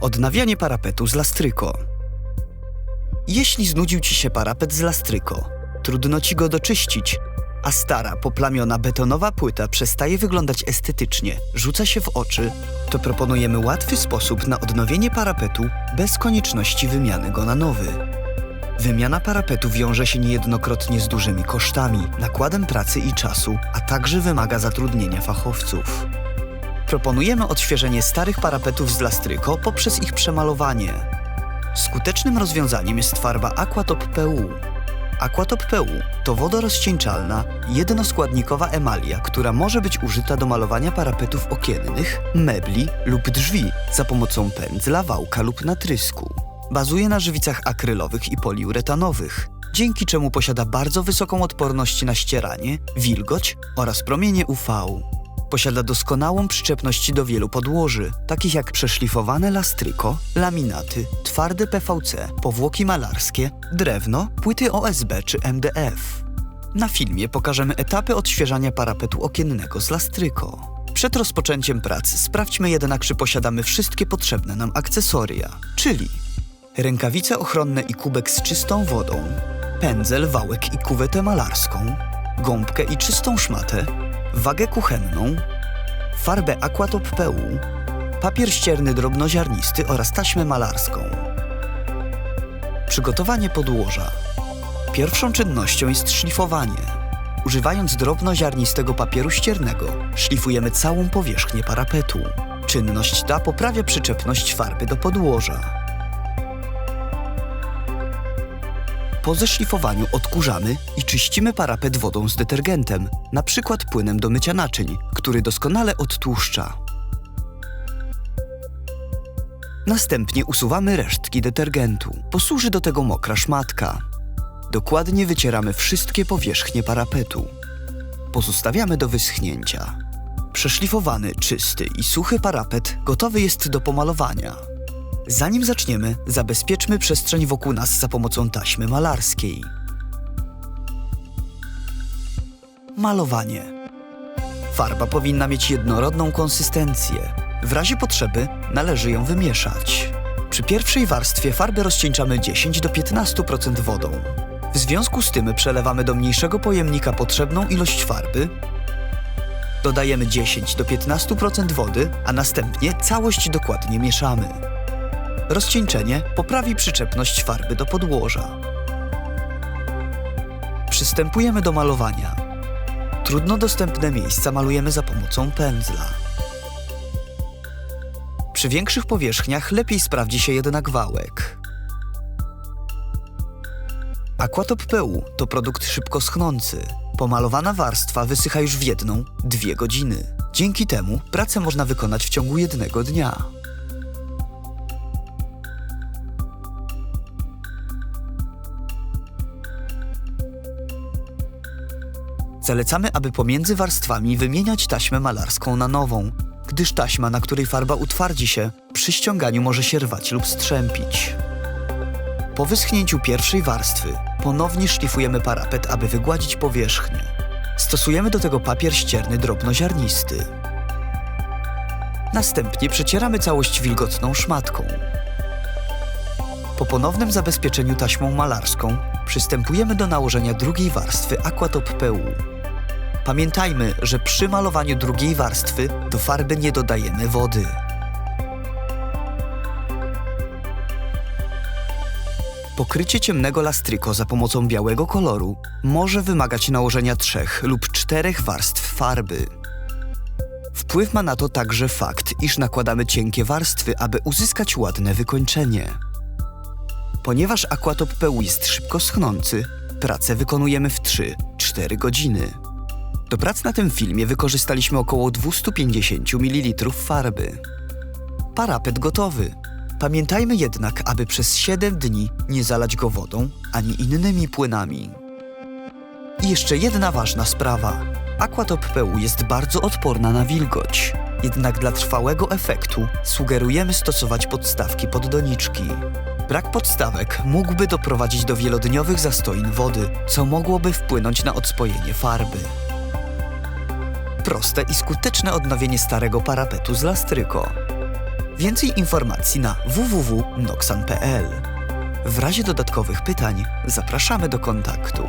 Odnawianie parapetu z lastryko. Jeśli znudził ci się parapet z lastryko, trudno ci go doczyścić, a stara, poplamiona betonowa płyta przestaje wyglądać estetycznie, rzuca się w oczy, to proponujemy łatwy sposób na odnowienie parapetu bez konieczności wymiany go na nowy. Wymiana parapetu wiąże się niejednokrotnie z dużymi kosztami, nakładem pracy i czasu, a także wymaga zatrudnienia fachowców. Proponujemy odświeżenie starych parapetów z lastryko poprzez ich przemalowanie. Skutecznym rozwiązaniem jest farba Aquatop PU. Aquatop PU to wodorozcieńczalna, jednoskładnikowa emalia, która może być użyta do malowania parapetów okiennych, mebli lub drzwi za pomocą pędzla, wałka lub natrysku. Bazuje na żywicach akrylowych i poliuretanowych, dzięki czemu posiada bardzo wysoką odporność na ścieranie, wilgoć oraz promienie UV. Posiada doskonałą przyczepność do wielu podłoży, takich jak przeszlifowane lastryko, laminaty, twarde PVC, powłoki malarskie, drewno, płyty OSB czy MDF. Na filmie pokażemy etapy odświeżania parapetu okiennego z lastryko. Przed rozpoczęciem pracy sprawdźmy jednak, czy posiadamy wszystkie potrzebne nam akcesoria, czyli rękawice ochronne i kubek z czystą wodą, pędzel, wałek i kuwetę malarską, gąbkę i czystą szmatę, wagę kuchenną, farbę Aquatop PU, papier ścierny drobnoziarnisty oraz taśmę malarską. Przygotowanie podłoża. Pierwszą czynnością jest szlifowanie. Używając drobnoziarnistego papieru ściernego, szlifujemy całą powierzchnię parapetu. Czynność ta poprawia przyczepność farby do podłoża. Po zeszlifowaniu odkurzamy i czyścimy parapet wodą z detergentem, na przykład płynem do mycia naczyń, który doskonale odtłuszcza. Następnie usuwamy resztki detergentu. Posłuży do tego mokra szmatka. Dokładnie wycieramy wszystkie powierzchnie parapetu. Pozostawiamy do wyschnięcia. Przeszlifowany, czysty i suchy parapet gotowy jest do pomalowania. Zanim zaczniemy, zabezpieczmy przestrzeń wokół nas za pomocą taśmy malarskiej. Malowanie. Farba powinna mieć jednorodną konsystencję. W razie potrzeby należy ją wymieszać. Przy pierwszej warstwie farby rozcieńczamy 10 do 15% wodą. W związku z tym przelewamy do mniejszego pojemnika potrzebną ilość farby, dodajemy 10 do 15% wody, a następnie całość dokładnie mieszamy. Rozcieńczenie poprawi przyczepność farby do podłoża. Przystępujemy do malowania. Trudno dostępne miejsca malujemy za pomocą pędzla. Przy większych powierzchniach lepiej sprawdzi się jednak wałek. Aquatop PU to produkt szybko schnący. Pomalowana warstwa wysycha już w jedną, dwie godziny. Dzięki temu pracę można wykonać w ciągu jednego dnia. Zalecamy, aby pomiędzy warstwami wymieniać taśmę malarską na nową, gdyż taśma, na której farba utwardzi się, przy ściąganiu może się rwać lub strzępić. Po wyschnięciu pierwszej warstwy ponownie szlifujemy parapet, aby wygładzić powierzchnię. Stosujemy do tego papier ścierny drobnoziarnisty. Następnie przecieramy całość wilgotną szmatką. Po ponownym zabezpieczeniu taśmą malarską przystępujemy do nałożenia drugiej warstwy Aquatop PU. Pamiętajmy, że przy malowaniu drugiej warstwy do farby nie dodajemy wody. Pokrycie ciemnego lastryko za pomocą białego koloru może wymagać nałożenia trzech lub czterech warstw farby. Wpływ ma na to także fakt, iż nakładamy cienkie warstwy, aby uzyskać ładne wykończenie. Ponieważ Aquatop PU jest szybko schnący, pracę wykonujemy w 3-4 godziny. Do prac na tym filmie wykorzystaliśmy około 250 ml farby. Parapet gotowy. Pamiętajmy jednak, aby przez 7 dni nie zalać go wodą ani innymi płynami. I jeszcze jedna ważna sprawa. Aquatop PU jest bardzo odporna na wilgoć. Jednak dla trwałego efektu sugerujemy stosować podstawki pod doniczki. Brak podstawek mógłby doprowadzić do wielodniowych zastoin wody, co mogłoby wpłynąć na odspojenie farby. Proste i skuteczne odnowienie starego parapetu z lastryko. Więcej informacji na www.noxan.pl. W razie dodatkowych pytań zapraszamy do kontaktu.